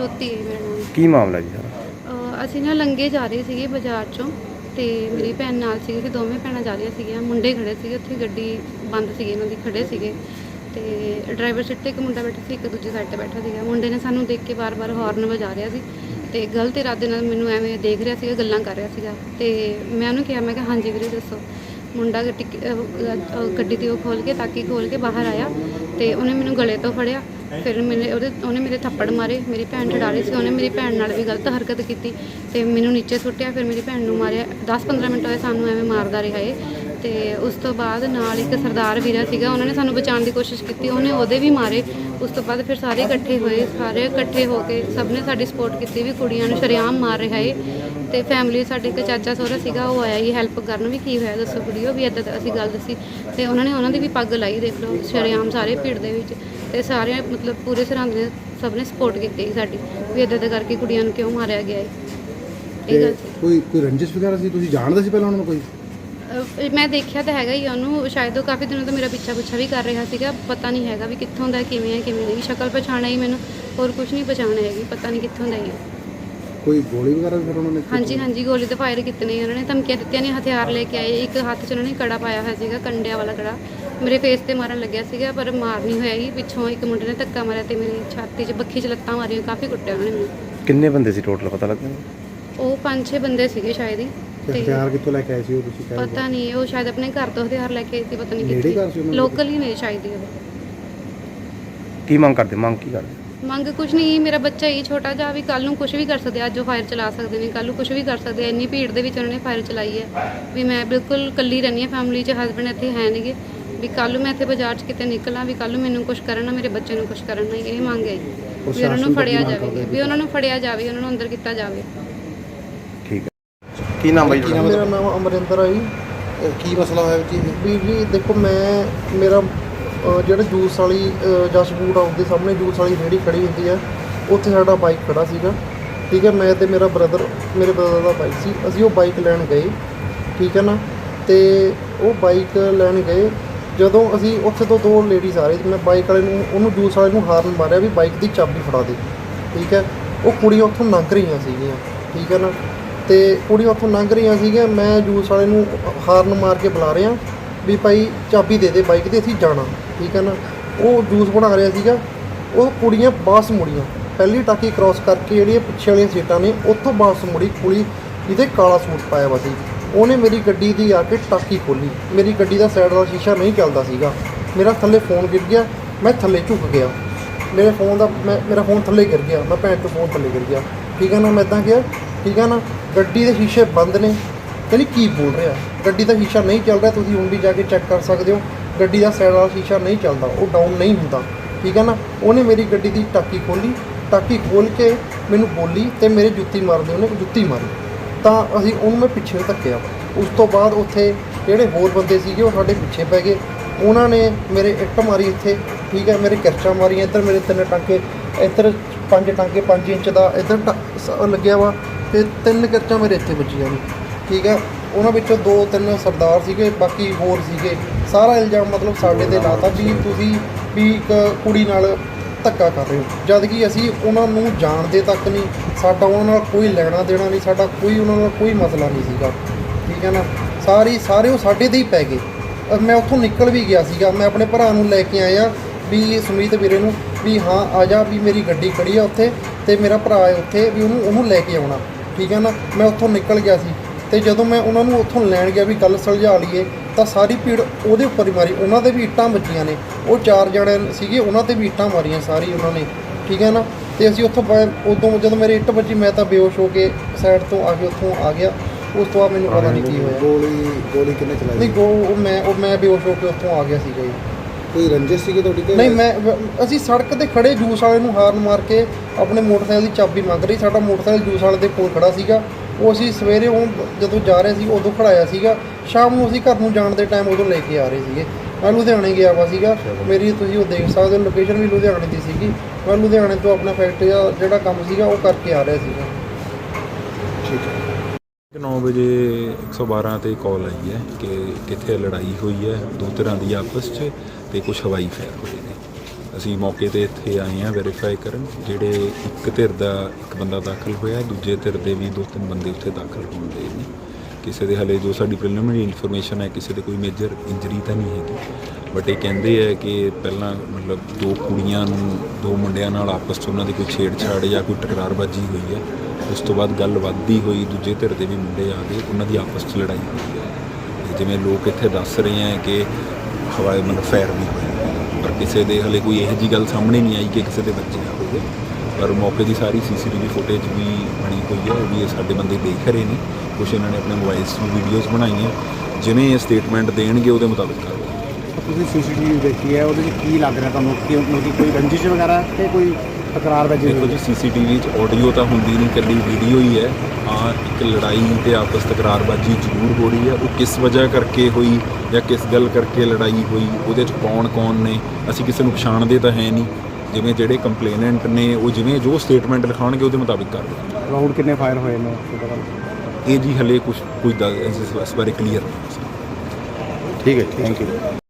ਜੋਤੀ ਹੈ ਮੇਰਾ ਨਾਮ। ਕੀ ਮਾਮਲਾ ਜੀ? ਸਾਰਾ ਅਹ ਅਸੀਂ ਨਾ ਲੰਗੇ ਜਾ ਰਹੇ ਸੀਗੇ ਬਾਜ਼ਾਰ ਚੋਂ ਤੇ ਮੇਰੀ ਭੈਣ ਨਾਲ ਸੀਗੀ ਅਸੀਂ ਦੋਵੇਂ ਭੈਣਾਂ ਜਾ ਰਹੀਆਂ ਸੀਗੀਆਂ ਮੁੰਡੇ ਖੜੇ ਸੀਗੇ ਉੱਥੇ ਗੱਡੀ ਬੰਦ ਸੀਗੀ ਇਹਨਾਂ ਦੀ ਖੜੇ ਸੀਗੇ। ਤੇ ਡਰਾਈਵਰ ਸੀਟ ਤੇ ਇੱਕ ਮੁੰਡਾ ਬੈਠਾ ਸੀ ਇੱਕ ਦੂਜੀ ਸਾਈਡ ਤੇ ਬੈਠਾ ਸੀਗਾ। ਮੁੰਡੇ ਨੇ ਸਾਨੂੰ ਦੇਖ ਕੇ ਵਾਰ-ਵਾਰ ਹਾਰਨ ਵਜਾ ਰਿਹਾ ਸੀ ਤੇ ਗਲਤ ਇਰਾਦੇ ਨਾਲ ਮੈਨੂੰ ਐਵੇਂ ਦੇਖ ਰਿਹਾ ਸੀਗਾ ਗੱਲਾਂ ਕਰ ਰਿਹਾ ਸੀਗਾ। ਤੇ ਮੈਂ ਉਹਨੂੰ ਕਿਹਾ ਮੈਂ ਕਿਹਾ ਹਾਂਜੀ ਵੀਰੇ ਦੱਸੋ। ਮੁੰਡਾ ਗੱਡੀ ਅਹ, ਅਹ, ਗੱਡੀ ਦੀ ਉਹ ਖੋਲ ਕੇ ਤਾਕੀ ਖੋਲ ਕੇ ਬਾਹਰ ਆਇਆ ਤੇ ਉਹਨੇ ਮੈਨੂੰ ਗਲੇ ਤੋਂ ਫੜਿਆ। ਫਿਰ ਮੇਰੇ ਉਹਦੇ ਉਹਨੇ ਮੇਰੇ ਥੱਪੜ ਮਾਰੇ, ਮੇਰੀ ਭੈਣ ਛਡਾ ਰਹੀ ਸੀ, ਉਹਨੇ ਮੇਰੀ ਭੈਣ ਨਾਲ ਵੀ ਗਲਤ ਹਰਕਤ ਕੀਤੀ ਤੇ ਮੈਨੂੰ ਨੀਚੇ ਸੁੱਟਿਆ, ਫਿਰ ਮੇਰੀ ਭੈਣ ਨੂੰ ਮਾਰਿਆ। 10-15 ਮਿੰਟ ਹੋਏ ਸਾਨੂੰ ਐਵੇਂ ਮਾਰਦਾ ਰਿਹਾ ਏ ਤੇ ਉਸ ਤੋਂ ਬਾਅਦ ਨਾਲ ਇੱਕ ਸਰਦਾਰ ਵੀਰਾ ਸੀਗਾ, ਉਹਨਾਂ ਨੇ ਸਾਨੂੰ ਬਚਾਉਣ ਦੀ ਕੋਸ਼ਿਸ਼ ਕੀਤੀ, ਉਹਨੇ ਉਹਦੇ ਵੀ ਮਾਰੇ। ਉਸ ਤੋਂ ਬਾਅਦ ਫਿਰ ਸਾਰੇ ਇਕੱਠੇ ਹੋਏ, ਸਾਰੇ ਇਕੱਠੇ ਹੋ ਕੇ ਸਭ ਨੇ ਸਾਡੀ ਸਪੋਰਟ ਕੀਤੀ ਵੀ ਕੁੜੀਆਂ ਨੂੰ ਸ਼ਰੇਆਮ ਮਾਰ ਰਿਹਾ ਏ ਤੇ ਫੈਮਿਲੀ ਸਾਡੇ ਇੱਕ ਚਾਚਾ ਸਹੁਰਾ ਸੀਗਾ, ਉਹ ਆਇਆ ਹੀ ਹੈਲਪ ਕਰਨ ਵੀ ਕੀ ਹੋਇਆ, ਦੱਸੋ ਕੁੜੀਓ ਵੀ ਇਦਾਂ ਅਸੀਂ ਗੱਲ ਦੱਸੀ। ਤੇ ਉਹਨਾਂ ਨੇ ਉਹਨਾਂ ਦੀ ਵੀ ਪੱਗ ਲਾਈ, ਦੇਖ ਲਓ, ਸ਼ਰੇਆਮ ਸਾਰੇ ਭੀੜ ਦੇ ਵਿੱਚ। ਤੇ ਸਾਰੇ ਮਤਲਬ ਪੂਰੇ ਸਰਹੰਦ ਨੇ ਸਭ ਨੇ ਸਪੋਰਟ ਕੀਤੀ ਸੀ ਸਾਡੀ ਵੀ ਇਦਾਂ ਦਾ ਕਰਕੇ ਕੁੜੀਆਂ ਨੂੰ ਕਿਉਂ ਮਾਰਿਆ ਗਿਆ ਏ ਇਹ ਗੱਲ ਸੀ। ਕੋਈ ਕੋਈ ਰੰਜਿਸ਼ ਵਗੈਰਾ ਸੀ? ਤੁਸੀਂ ਜਾਣਦੇ ਸੀ ਪਹਿਲਾਂ ਉਹਨਾਂ ਨੂੰ ਕੋਈ? ਅਹ ਮੈਂ ਦੇਖਿਆ ਤਾਂ ਹੈਗਾ ਹੀ ਆ ਉਹਨੂੰ ਸ਼ਾਇਦ ਉਹ ਕਾਫੀ ਦਿਨੋਂ ਤੋਂ ਮੇਰਾ ਪਿੱਛਾ ਪੁੱਛਾ ਵੀ ਕਰ ਰਿਹਾ ਸੀਗਾ ਪਤਾ ਨਹੀਂ ਹੈਗਾ ਵੀ ਕਿੱਥੋਂ ਦਾ ਕਿਵੇਂ ਹੈ ਕਿਵੇਂ ਨਹੀਂ। ਸ਼ਕਲ ਪਛਾਣ ਆਈ ਮੈਨੂੰ ਹੋਰ ਕੁਝ ਨਹੀਂ ਪਛਾਣ ਹੈਗੀ ਪਤਾ ਨਹੀਂ ਕਿੱਥੋਂ ਦਾ ਹੀ ਹੈ ਕੋਈ ਗੋਲੀ ਵਗੈਰਾ ਵੀ ਫਿਰ ਉਹਨਾਂ ਨੇ ਹਾਂਜੀ ਹਾਂਜੀ ਗੋਲੀ ਤਾਂ ਫਾਇਰ ਕੀਤੇ ਨੇ ਉਹਨਾਂ ਨੇ ਧਮਕੀਆਂ ਦਿੱਤੀਆਂ ਨੇ ਹਥਿਆਰ ਲੈ ਕੇ ਆਏ ਇੱਕ ਹੱਥ 'ਚ ਉਹਨਾਂ ਨੇ ਕੜਾ ਪਾਇਆ ਹੋਇਆ ਸੀਗਾ ਕੰਡਿਆਂ ਵਾਲਾ ਕੜਾ। ਮੇਰੇ ਫੇਸ ਤੇ ਮਾਰਨ ਲੱਗਿਆ ਸੀਗਾ ਪਰ ਮਾਰ ਨਹੀਂ ਹੋਇਆ ਜੀ। ਪਿੱਛੋਂ ਇੱਕ ਮੁੰਡੇ ਨੇ ਧੱਕਾ ਮਾਰਿਆ ਤੇ ਮੇਰੀ ਛਾਤੀ 'ਚ ਬੱਖੀ 'ਚ ਲੱਤਾਂ ਮਾਰੀਆਂ ਕਾਫੀ ਕੁੱਟਿਆ ਉਹਨਾਂ ਮੈਨੂੰ। ਕਿੰਨੇ ਬੰਦੇ ਸੀ ਟੋਟਲ ਪਤਾ ਲੱਗਿਆ ਉਹ ਪੰਜ ਛੇ ਬੰਦੇ ਸੀਗੇ ਸ਼ਾਇਦ ਹੀ। ਤੇ ਹਥਿਆਰ ਕਿੱਥੋਂ ਲੈ ਕੇ ਆਏ ਸੀ ਉਹ ਤੁਸੀਂ? ਕਹਿ ਰਹੇ ਪਤਾ ਨਹੀਂ ਉਹ ਸ਼ਾਇਦ ਆਪਣੇ ਘਰ ਤੋਂ ਹਥਿਆਰ ਲੈ ਕੇ ਆਏ ਸੀ ਪਤਾ ਨਹੀਂ ਨੇੜੇ ਘਰ ਸੀ ਉਹਨਾਂ ਦੇ? ਲੋਕਲ ਹੀ ਨੇ ਸ਼ਾਇਦ ਹੀ ਉਹ। ਕੀ ਮੰਗ ਕਰਦੇ? ਮੰਗ ਕੀ ਕਰਦੇ? ਮੰਗ ਕੁਛ ਨਹੀਂ ਮੇਰਾ ਬੱਚਾ ਹੀ ਛੋਟਾ ਜਿਹਾ ਵੀ ਕੱਲ ਨੂੰ ਕੁਝ ਵੀ ਕਰ ਸਕਦੇ ਆ ਅੱਜ ਉਹ ਫਾਇਰ ਚਲਾ ਸਕਦੇ ਨੇ ਕੱਲ ਨੂੰ ਕੁਝ ਵੀ ਕਰ ਸਕਦੇ ਆ। ਇੰਨੀ ਭੀੜ ਦੇ ਵਿੱਚ ਉਹਨਾਂ ਨੇ ਫਾਇਰ ਚਲਾਈ ਹੈ। ਵੀ ਮੈਂ ਬਿਲਕੁਲ ਇਕੱਲੀ ਰਹਿੰਦੀ ਹਾਂ ਫੈਮਿਲੀ 'ਚ ਹਸਬੰਡ ਇੱਥੇ ਹੈ ਨਹੀਂਗੇ ਵੀ ਕੱਲ ਨੂੰ ਮੈਂ ਇੱਥੇ ਬਾਜ਼ਾਰ 'ਚ ਕਿਤੇ ਨਿਕਲਾਂ ਵੀ ਕੱਲ ਨੂੰ ਮੈਨੂੰ ਕੁਝ ਕਰਨ ਨਾ ਮੇਰੇ ਬੱਚੇ ਨੂੰ ਕੁਝ ਕਰਨ ਨਾ ਇਹ ਮੰਗ ਹੈ ਜੀ। ਵੀ ਉਹਨਾਂ ਨੂੰ ਫੜਿਆ ਜਾਵੇ ਵੀ ਉਹਨਾਂ ਨੂੰ ਫੜਿਆ ਜਾਵੇ ਉਹਨਾਂ ਨੂੰ ਅੰਦਰ ਕੀਤਾ ਜਾਵੇ। ਠੀਕ ਹੈ। ਕੀ ਨਾਮ ਬਾਈ ਤੁਹਾਡਾ? ਮੇਰਾ ਨਾਮ ਅਮਰਿੰਦਰ ਜੀ। ਕੀ ਮਸਲਾ ਹੋਇਆ ਜੀ ਵੀ ਜੀ ਦੇਖੋ ਮੈਂ ਮੇਰਾ ਜਿਹੜਾ ਜੂਸ ਵਾਲੀ ਜਸ ਫੂਡ ਹਾਊਸ ਦੇ ਸਾਹਮਣੇ ਜੂਸ ਵਾਲੀ ਰੇਹੜੀ ਖੜੀ ਹੁੰਦੀ ਆ ਉੱਥੇ ਸਾਡਾ ਬਾਈਕ ਖੜਾ ਸੀਗਾ। ਠੀਕ ਹੈ ਮੈਂ ਤੇ ਮੇਰਾ ਬ੍ਰਦਰ ਮੇਰੇ ਬ੍ਰਦਰ ਦਾ ਬਾਈਕ ਸੀ। ਅਸੀਂ ਉਹ ਬਾਈਕ ਲੈਣ ਗਏ। ਠੀਕ ਹੈ ਨਾ? ਤੇ ਉਹ ਬਾਈਕ ਲੈਣ ਗਏ। ਜਦੋਂ ਅਸੀਂ ਉੱਥੇ ਤੋਂ ਦੋ ਲੇਡੀਜ਼ ਆ ਰਹੇ ਸੀ, ਮੈਂ ਬਾਈਕ ਵਾਲੇ ਨੂੰ, ਉਹਨੂੰ ਜੂਸ ਵਾਲੇ ਨੂੰ ਹਾਰਨ ਮਾਰਿਆ ਵੀ ਬਾਈਕ ਦੀ ਚਾਬੀ ਫੜਾ ਦੇ, ਠੀਕ ਹੈ? ਉਹ ਕੁੜੀਆਂ ਉੱਥੋਂ ਲੰਘ ਰਹੀਆਂ ਸੀਗੀਆਂ, ਠੀਕ ਹੈ ਨਾ? ਤੇ ਕੁੜੀਆਂ ਉੱਥੋਂ ਲੰਘ ਰਹੀਆਂ ਸੀਗੀਆਂ, ਮੈਂ ਜੂਸ ਵਾਲੇ ਨੂੰ ਹਾਰਨ ਮਾਰ ਕੇ ਬੁਲਾ ਰਿਹਾ ਵੀ ਭਾਈ ਚਾਬੀ ਦੇ ਦੇ ਬਾਈਕ ਦੀ ਅਸੀਂ ਜਾਣਾ, ਠੀਕ ਹੈ ਨਾ? ਉਹ ਜੂਸ ਬਣਾ ਰਿਹਾ ਸੀਗਾ, ਉਹ ਕੁੜੀਆਂ ਬਾਸ ਮੁੜੀਆਂ, ਪਹਿਲੀ ਟਾਕੀ ਕ੍ਰਾਸ ਕਰਕੇ ਜਿਹੜੀਆਂ ਪਿੱਛੇ ਵਾਲੀਆਂ ਸੀਟਾਂ ਨੇ, ਉੱਥੋਂ ਬਾਸ ਮੁੜੀ ਕੁੜੀ ਜਿਹਦੇ ਕਾਲਾ ਸੂਟ ਪਾਇਆ ਵਾ ਸੀ। ਉਹਨੇ ਮੇਰੀ ਗੱਡੀ ਦੀ ਆ ਕੇ ਟਾਕੀ ਖੋਲੀ ਮੇਰੀ ਗੱਡੀ ਦਾ ਸਾਈਡ ਦਾ ਸ਼ੀਸ਼ਾ ਨਹੀਂ ਚੱਲਦਾ ਸੀਗਾ। ਮੇਰਾ ਥੱਲੇ ਫੋਨ ਗਿਰ ਗਿਆ, ਮੈਂ ਥੱਲੇ ਝੁਕ ਗਿਆ। ਮੇਰੇ ਫੋਨ ਦਾ, ਮੈਂ, ਮੇਰਾ ਫੋਨ ਥੱਲੇ ਗਿਰ ਗਿਆ। ਮੈਂ ਭੈਣ ਤੋਂ ਫੋਨ ਥੱਲੇ ਗਿਰ ਗਿਆ। ਠੀਕ ਹੈ ਨਾ, ਮੈਂ ਇਦਾਂ ਗਿਆ ਠੀਕ ਹੈ ਨਾ, ਗੱਡੀ ਦੇ ਸ਼ੀਸ਼ੇ ਬੰਦ ਨੇ। ਕਹਿੰਦੀ, ਕੀ ਬੋਲ ਰਿਹਾ? ਗੱਡੀ ਦਾ ਸ਼ੀਸ਼ਾ ਨਹੀਂ ਚੱਲ ਰਿਹਾ, ਤੁਸੀਂ ਹੁਣ ਵੀ ਜਾ ਕੇ ਚੈੱਕ ਕਰ ਸਕਦੇ ਹੋ। ਗੱਡੀ ਦਾ ਸਾਈਡ ਵਾਲਾ ਸ਼ੀਸ਼ਾ ਨਹੀਂ ਚੱਲਦਾ, ਉਹ ਡਾਊਨ ਨਹੀਂ ਹੁੰਦਾ। ਠੀਕ ਹੈ ਨਾ, ਉਹਨੇ ਮੇਰੀ ਗੱਡੀ ਦੀ ਟਾਕੀ ਖੋਲੀ ਟਾਕੀ ਖੋਲ ਕੇ ਮੈਨੂੰ ਬੋਲੀ ਤੇ ਮੇਰੇ ਜੁੱਤੀ ਮਾਰਦੇ ਉਹਨੇ ਜੁੱਤੀ ਮਾਰੀ। ਤਾਂ ਅਸੀਂ ਉਹਨੂੰ ਮੈਂ ਪਿੱਛੇ ਧੱਕਿਆ। ਉਸ ਤੋਂ ਬਾਅਦ ਉੱਥੇ ਜਿਹੜੇ ਹੋਰ ਬੰਦੇ ਸੀਗੇ, ਉਹ ਸਾਡੇ ਪਿੱਛੇ ਪੈ ਗਏ। ਉਹਨਾਂ ਨੇ ਮੇਰੇ ਇੱਟ ਮਾਰੀ ਇੱਥੇ। ਠੀਕ ਹੈ, ਮੇਰੇ ਕਿਰਚਾਂ ਮਾਰੀਆਂ। ਇੱਧਰ ਮੇਰੇ ਤਿੰਨ ਟਾਂਕੇ, ਇੱਧਰ ਪੰਜ ਟਾਂਕੇ 5 ਇੰਚ ਦਾ ਇੱਧਰ ਟ- ਸ- ਲੱਗਿਆ ਵਾ ਤੇ ਤਿੰਨ ਕਿਰਚਾਂ ਮੇਰੇ ਇੱਥੇ ਵੱਜੀਆਂ ਨੇ। ਠੀਕ ਹੈ, ਉਹਨਾਂ ਵਿੱਚੋਂ ਦੋ ਤਿੰਨ ਸਰਦਾਰ ਸੀਗੇ, ਬਾਕੀ ਹੋਰ ਸੀਗੇ। ਸਾਰਾ ਇਲਜ਼ਾਮ ਮਤਲਬ ਸਾਡੇ ਤੇ ਲਾਤਾ ਵੀ ਤੁਸੀਂ ਵੀ ਇੱਕ ਕੁੜੀ ਨਾਲ ਧੱਕਾ ਕਰ ਰਹੇ ਹੋ। ਜਦ ਕਿ ਅਸੀਂ ਉਹਨਾਂ ਨੂੰ ਜਾਣਦੇ ਤੱਕ ਨਹੀਂ, ਸਾਡਾ ਉਹਨਾਂ ਨਾਲ ਕੋਈ ਲੈਣਾ ਦੇਣਾ ਨਹੀਂ, ਸਾਡਾ ਕੋਈ ਉਹਨਾਂ ਨਾਲ ਕੋਈ ਮਸਲਾ ਨਹੀਂ ਸੀਗਾ। ਠੀਕ ਹੈ ਨਾ? ਸਾਰੀ ਸਾਰੇ ਉਹ ਸਾਡੇ ਤੇ ਹੀ ਪੈ ਗਏ। ਮੈਂ ਉੱਥੋਂ ਨਿਕਲ ਵੀ ਗਿਆ ਸੀਗਾ। ਮੈਂ ਆਪਣੇ ਭਰਾ ਨੂੰ ਲੈ ਕੇ ਆਇਆ ਵੀ ਸੁਮੀਤ ਵੀਰੇ ਨੂੰ ਵੀ ਹਾਂ, ਆ ਜਾ ਵੀ ਮੇਰੀ ਗੱਡੀ ਖੜੀ ਆ ਉੱਥੇ ਤੇ ਮੇਰਾ ਭਰਾ ਹੈ ਉੱਥੇ ਵੀ ਉਹਨੂੰ ਉਹਨੂੰ ਲੈ ਕੇ ਆਉਣਾ। ਠੀਕ ਹੈ ਨਾ? ਮੈਂ ਉੱਥੋਂ ਨਿਕਲ ਗਿਆ ਸੀ ਤੇ ਜਦੋਂ ਮੈਂ ਉਹਨਾਂ ਨੂੰ ਉੱਥੋਂ ਲੈਣ ਗਿਆ ਵੀ ਗੱਲ ਸੁਲਝਾ ਲਈਏ ਤਾਂ ਸਾਰੀ ਭੀੜ ਉਹਦੇ ਉੱਪਰ ਹੀ ਮਾਰੀ। ਉਹਨਾਂ ਦੇ ਵੀ ਇੱਟਾਂ ਵੱਜੀਆਂ ਨੇ। ਉਹ ਚਾਰ ਜਣੇ ਸੀਗੇ ਉਹਨਾਂ ਤੇ ਵੀ ਇੱਟਾਂ ਮਾਰੀਆਂ ਸਾਰੀ ਉਹਨਾਂ ਨੇ। ਠੀਕ ਹੈ ਨਾ? ਤੇ ਅਸੀਂ ਉੱਥੋਂ ਉਦੋਂ ਜਦੋਂ ਮੇਰੇ ਇੱਟ ਵੱਜੀ ਮੈਂ ਤਾਂ ਬੇਹੋਸ਼ ਹੋ ਕੇ ਸਾਈਡ ਤੋਂ ਆ ਕੇ ਉੱਥੋਂ ਆ ਗਿਆ। ਉਸ ਤੋਂ ਬਾਅਦ ਮੈਨੂੰ ਪਤਾ ਨਹੀਂ ਕੀ ਹੋਇਆ। ਗੋਲੀ ਗੋਲੀ ਕਿੰਨੇ ਨਹੀਂ ਚਲਾਈ ਗੋ ਉਹ ਮੈਂ ਉਹ ਮੈਂ ਬੇਹੋਸ਼ ਹੋ ਕੇ ਉੱਥੋਂ ਆ ਗਿਆ ਸੀਗਾ ਜੀ। ਕੋਈ ਰੰਜਿਸ਼ ਸੀਗੀ ਤੁਹਾਡੀ ਤੇ ਨਹੀਂ ਮੈਂ ਅਸੀਂ ਸੜਕ ਤੇ ਖੜੇ ਜੂਸ ਵਾਲੇ ਨੂੰ ਹਾਰਨ ਮਾਰ ਕੇ ਆਪਣੇ ਮੋਟਰਸਾਈਕਲ ਦੀ ਚਾਬੀ ਮੰਗ ਰਹੀ। ਸਾਡਾ ਮੋਟਰਸਾਈਕਲ ਜੂਸ ਵਾਲੇ ਦੇ ਕੋਲ ਖੜਾ ਸੀਗਾ। ਉਹ ਅਸੀਂ ਸਵੇਰੇ ਉਹ ਜਦੋਂ ਜਾ ਰਹੇ ਸੀ ਉਦੋਂ ਖੜਾਇਆ ਸੀਗਾ। ਸ਼ਾਮ ਨੂੰ ਅਸੀਂ ਘਰ ਨੂੰ ਜਾਣ ਦੇ ਟਾਈਮ ਉਦੋਂ ਲੈ ਕੇ ਆ ਰਹੇ ਸੀਗੇ। ਮੈਂ ਲੁਧਿਆਣੇ ਗਿਆ ਵਾ ਸੀਗਾ। ਮੇਰੀ ਤੁਸੀਂ ਉਹ ਦੇਖ ਸਕਦੇ ਹੋ ਲੋਕੇਸ਼ਨ ਵੀ ਲੁਧਿਆਣੇ ਦੀ ਸੀਗੀ। ਮੈਂ ਲੁਧਿਆਣੇ ਤੋਂ ਆਪਣਾ ਫੈਕਟਰੀ ਦਾ ਜਿਹੜਾ ਕੰਮ ਸੀਗਾ ਉਹ ਕਰਕੇ ਆ ਰਿਹਾ ਸੀਗਾ। ਠੀਕ ਹੈ। 9 ਵਜੇ 112 ਤੇ ਕਾਲ ਆਈ ਹੈ ਕਿ ਕਿੱਥੇ ਲੜਾਈ ਹੋਈ ਹੈ ਦੋ ਤਰ੍ਹਾਂ ਦੀ ਆਪਸ 'ਚ ਤੇ ਕੁਝ ਹਵਾਈ ਫਾਇਰ ਹੋਏ ਨੇ। ਅਸੀਂ ਮੌਕੇ ਤੇ ਇੱਥੇ ਆਏ ਹਾਂ ਵੈਰੀਫਾਈ ਕਰਨ ਜਿਹੜੇ ਇੱਕ ਧਿਰ ਦਾ ਇੱਕ ਬੰਦਾ ਦਾਖਲ ਹੋਇਆ ਦੂਜੇ ਧਿਰ ਦੇ ਵੀ ਦੋ ਤਿੰਨ ਬੰਦੇ ਉੱਥੇ ਦਾਖਲ ਹੋਣ ਦੇ ਨੇ। ਕਿਸੇ ਦੇ ਹਲੇ ਜੋ ਸਾਡੀ ਪ੍ਰੀਲਿਮਿਨਰੀ ਇਨਫੋਰਮੇਸ਼ਨ ਹੈ, ਕਿਸੇ ਦੇ ਕੋਈ ਮੇਜਰ ਇੰਜਰੀ ਤਾਂ ਨਹੀਂ ਹੈਗੀ। ਬਟ ਇਹ ਕਹਿੰਦੇ ਆ ਕਿ ਪਹਿਲਾਂ ਮਤਲਬ ਦੋ ਕੁੜੀਆਂ ਨੂੰ, ਦੋ ਮੁੰਡਿਆਂ ਨਾਲ ਆਪਸ 'ਚ ਉਹਨਾਂ ਦੀ ਕੋਈ ਛੇੜਛਾੜ ਜਾਂ ਕੋਈ ਟਕਰਾਰਬਾਜੀ ਹੋਈ ਹੈ। ਉਸ ਤੋਂ ਬਾਅਦ ਗੱਲ ਵੱਧਦੀ ਹੋਈ, ਦੂਜੇ ਧਿਰ ਦੇ ਵੀ ਮੁੰਡੇ ਆ ਗਏ, ਉਹਨਾਂ ਦੀ ਆਪਸ 'ਚ ਲੜਾਈ ਹੋਈ ਹੈ। ਤੇ ਜਿਵੇਂ ਲੋਕ ਇੱਥੇ ਦੱਸ ਰਹੇ ਆ ਕਿ ਹਵਾਈ ਮਤਲਬ ਫੈਰ ਵੀ ਹੋਇਆ। ਪਰ ਕਿਸੇ ਦੇ ਹਲੇ ਕੋਈ ਇਹੋ ਜੀ ਗੱਲ ਸਾਹਮਣੇ ਨਹੀਂ ਆਈ ਕਿ ਕਿਸੇ ਦੇ ਬੱਚੇ ਆ ਹੋਵੇ। ਪਰ ਮੌਕੇ ਦੀ ਸਾਰੀ ਸੀਸੀਟੀਵੀ ਫੁਟੇਜ ਵੀ ਬਣੀ ਹੋਈ ਹੈ ਉਹ ਵੀ ਇਹ ਸਾਡੇ ਬੰਦੇ ਦੇਖ ਰਹੇ ਨੇ। ਕੁਛ ਇਹਨਾਂ ਨੇ ਆਪਣੇ ਮੋਬਾਈਲਸ 'ਚ ਵੀਡੀਓਜ਼ ਬਣਾਈਆਂ ਜਿਵੇਂ ਇਹ ਸਟੇਟਮੈਂਟ ਦੇਣਗੇ ਉਹਦੇ ਮੁਤਾਬਿਕ। ਕਾਰਵਾਈ ਤੁਸੀਂ ਸੀਸੀਟੀਵੀ ਦੇਖੀ ਹੈ ਉਹਦੇ 'ਚ ਕੀ ਲੱਗ ਰਿਹਾ ਤੁਹਾਨੂੰ? ਕਿ ਮਤਲਬ ਕਿ ਕੋਈ ਰੰਜਿਸ਼ ਵਗੈਰਾ ਕਿ ਕੋਈ ਤਕਰਾਰ ਵਜੇ ਦੇਖੋ ਜੀ ਸੀਸੀਟੀਵੀ 'ਚ ਆਡੀਓ ਤਾਂ ਹੁੰਦੀ ਨਹੀਂ ਕੱਲੀ ਵੀਡੀਓ ਹੀ ਹੈ। ਹਾਂ ਇੱਕ ਲੜਾਈ ਤੇ ਆਪਸ ਤਕਰਾਰਬਾਜੀ ਜ਼ਰੂਰ ਹੋ ਰਹੀ ਹੈ। ਉਹ ਕਿਸ ਵਜ੍ਹਾ ਕਰਕੇ ਹੋਈ ਜਾਂ ਕਿਸ ਗੱਲ ਕਰਕੇ ਲੜਾਈ ਹੋਈ ਉਹਦੇ 'ਚ ਕੌਣ ਕੌਣ ਨੇ? ਅਸੀਂ ਕਿਸੇ ਨੂੰ ਪਛਾਣਦੇ ਤਾਂ ਹੈ ਨਹੀਂ। ਜਿਵੇਂ ਜਿਹੜੇ ਕੰਪਲੇਨੈਂਟ ਨੇ ਉਹ ਜਿਵੇਂ ਜੋ ਸਟੇਟਮੈਂਟ ਲਿਖਾਉਣਗੇ ਉਹਦੇ ਮੁਤਾਬਿਕ ਕਰ ਰਾਉਂਡ ਕਿੰਨੇ ਫਾਇਰ ਹੋਏ ਨੇ? ਇਹ ਜੀ ਹਲੇ ਕੁਝ ਕੋਈ ਦੱਸ ਇਸ ਬਾਰੇ ਕਲੀਅਰ ਨਹੀਂ। ਠੀਕ ਹੈ ਥੈਂਕ ਯੂ